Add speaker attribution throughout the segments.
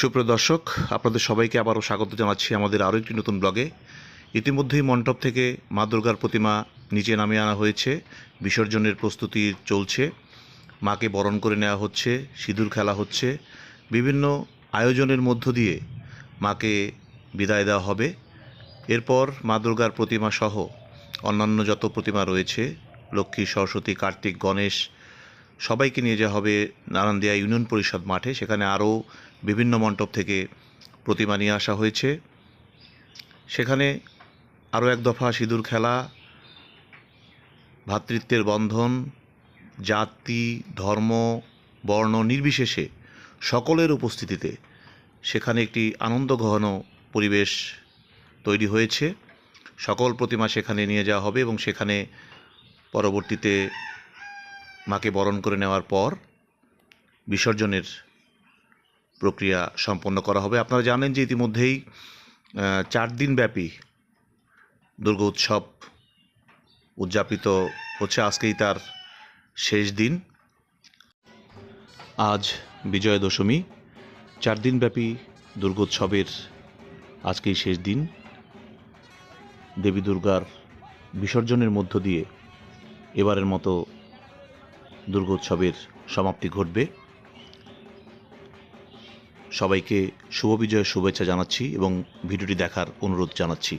Speaker 1: সুপ্রিয় দর্শক, আপনাদের সবাইকে আবারও স্বাগত জানাচ্ছি আমাদের আরও একটি নতুন ব্লগে। ইতিমধ্যেই মণ্ডপ থেকে মা দুর্গার প্রতিমা নিচে নামিয়ে আনা হয়েছে। বিসর্জনের প্রস্তুতি চলছে। মাকে বরণ করে নেওয়া হচ্ছে, সিঁদুর খেলা হচ্ছে। বিভিন্ন আয়োজনের মধ্য দিয়ে মাকে বিদায় দেওয়া হবে। এরপর মা দুর্গার প্রতিমা সহ অন্যান্য যত প্রতিমা রয়েছে, লক্ষ্মী, সরস্বতী, কার্তিক, গণেশ, সবাইকে নিয়ে যাওয়া হবে নারায়ণদিয়া ইউনিয়ন পরিষদ মাঠে। সেখানে আরও বিভিন্ন মণ্ডপ থেকে প্রতিমা নিয়ে আসা হয়েছে। সেখানে আরও এক দফা সিঁদুর খেলা ভ্রাতৃত্বের বন্ধন, জাতি, ধর্ম, বর্ণ নির্বিশেষে সকলের উপস্থিতিতে সেখানে একটি আনন্দঘন পরিবেশ তৈরি হয়েছে। সকল প্রতিমা সেখানে নিয়ে যাওয়া হবে এবং সেখানে পরবর্তীতে মাকে বরণ করে নেওয়ার পর বিসর্জনের প্রক্রিয়া সম্পন্ন করা হবে। আপনারা জানেন যে ইতিমধ্যেই চার দিন ব্যাপী দুর্গা উৎসব উদযাপিত হচ্ছে। আজকেই তার শেষ দিন। আজ বিজয়া দশমী চার দিনব্যাপী দুর্গোৎসবের আজকেই শেষ দিন। দেবী দুর্গার বিসর্জনের মধ্য দিয়ে এবারের মতো দুর্গোৎসবের সমাপ্তি ঘটবে। সবাইকে শুভ বিজয়ের শুভেচ্ছা জানাচ্ছি এবং ভিডিওটি দেখার অনুরোধ জানাচ্ছি।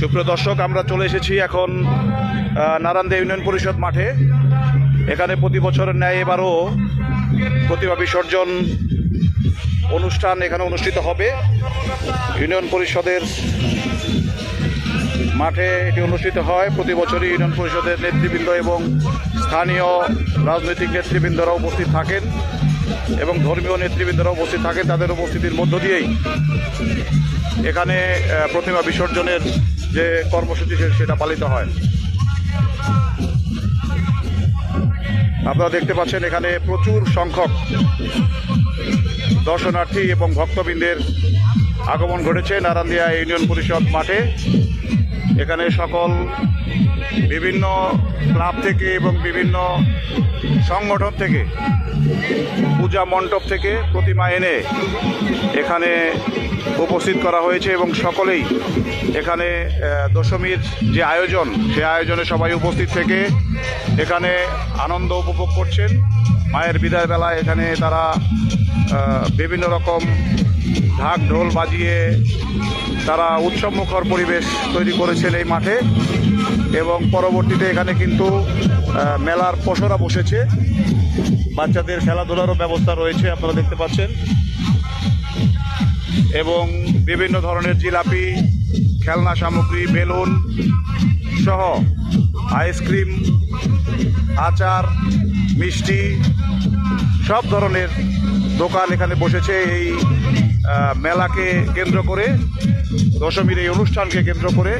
Speaker 2: সুপ্রিয় দর্শক, আমরা চলে এসেছি এখন নারান্দা ইউনিয়ন পরিষদ মাঠে। এখানে প্রতি বছরের ন্যায় এবারও প্রতিভা বিসর্জন অনুষ্ঠান এখানে অনুষ্ঠিত হবে। ইউনিয়ন পরিষদের মাঠে এটি অনুষ্ঠিত হয়। প্রতি বছরই ইউনিয়ন পরিষদের নেতৃবৃন্দ এবং স্থানীয় রাজনৈতিক নেতৃবৃন্দরা উপস্থিত থাকেন এবং ধর্মীয় নেতৃবৃন্দরা উপস্থিত থাকেন। তাদের উপস্থিতির মধ্য দিয়েই এখানে প্রতিমা বিসর্জনের যে কর্মসূচি সেটা পালিত হয়। আপনারা দেখতে পাচ্ছেন এখানে প্রচুর সংখ্যক দর্শনার্থী এবং ভক্তবৃন্দের আগমন ঘটেছে নারান্দিয়া ইউনিয়ন পরিষদ মাঠে। এখানে সকল বিভিন্ন ক্লাব থেকে এবং বিভিন্ন সংগঠন থেকে, পূজা মণ্ডপ থেকে প্রতিমা এনে এখানে উপস্থিত করা হয়েছে এবং সকলেই এখানে দশমীর যে আয়োজন, সে আয়োজনে সবাই উপস্থিত থেকে এখানে আনন্দ উপভোগ করছেন। মায়ের বিদায় বেলা এখানে তারা বিভিন্ন রকম ঢাক ঢোল বাজিয়ে তারা উৎসবমুখর পরিবেশ তৈরি করেছেন এই মাঠে এবং পরবর্তীতে এখানে কিন্তু মেলার পসরা বসেছে। বাচ্চাদের খেলাধুলারও ব্যবস্থা রয়েছে, আপনারা দেখতে পাচ্ছেন। এবং বিভিন্ন ধরনের জিলাপি, খেলনা সামগ্রী, বেলুন সহ আইসক্রিম, আচার, মিষ্টি, সব ধরনের দোকান এখানে বসেছে এই মেলাকে কেন্দ্র করে, দশমীর এই অনুষ্ঠানকে কেন্দ্র করে।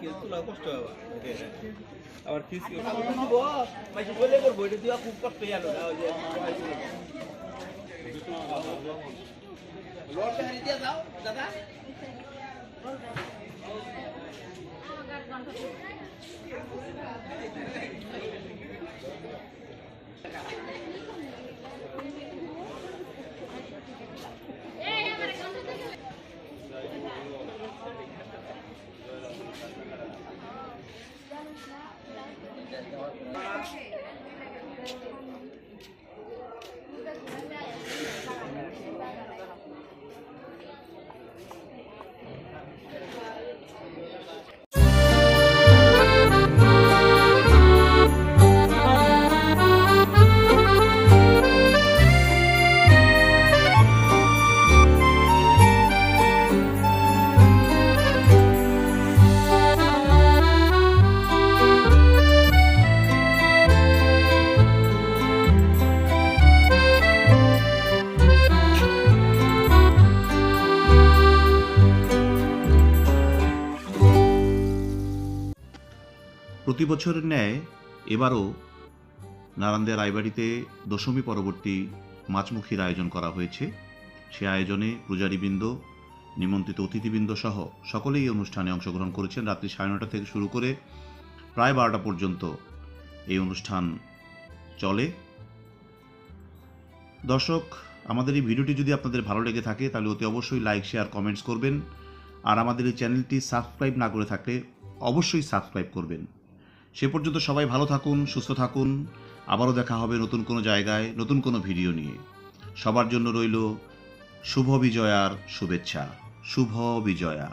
Speaker 3: কেউ তোলা কষ্ট হবে। আবার দিয়া খুব? কষ্ট গেল না ওই
Speaker 1: বছরের ন্যায় এবারও নারান্দের রায়বাড়িতে দশমী পরবর্তী মাছমুখীর আয়োজন করা হয়েছে। সে আয়োজনে পূজারীবৃন্দ, নিমন্ত্রিত অতিথিবৃন্দ সহ সকলেই এই অনুষ্ঠানে অংশগ্রহণ করেছেন। রাত্রি সাড়ে নটা থেকে শুরু করে প্রায় বারোটা পর্যন্ত এই অনুষ্ঠান চলে। দর্শক, আমাদের এই ভিডিওটি যদি আপনাদের ভালো লেগে থাকে, তাহলে অতি অবশ্যই লাইক, শেয়ার, কমেন্টস করবেন। আর আমাদের এই চ্যানেলটি সাবস্ক্রাইব না করে থাকলে অবশ্যই সাবস্ক্রাইব করবেন। সে পর্যন্ত সবাই ভালো থাকুন, সুস্থ থাকুন। আবারও দেখা হবে নতুন কোনো জায়গায়, নতুন কোনো ভিডিও নিয়ে। সবার জন্য রইল শুভ বিজয়ার শুভেচ্ছা। শুভ বিজয়া।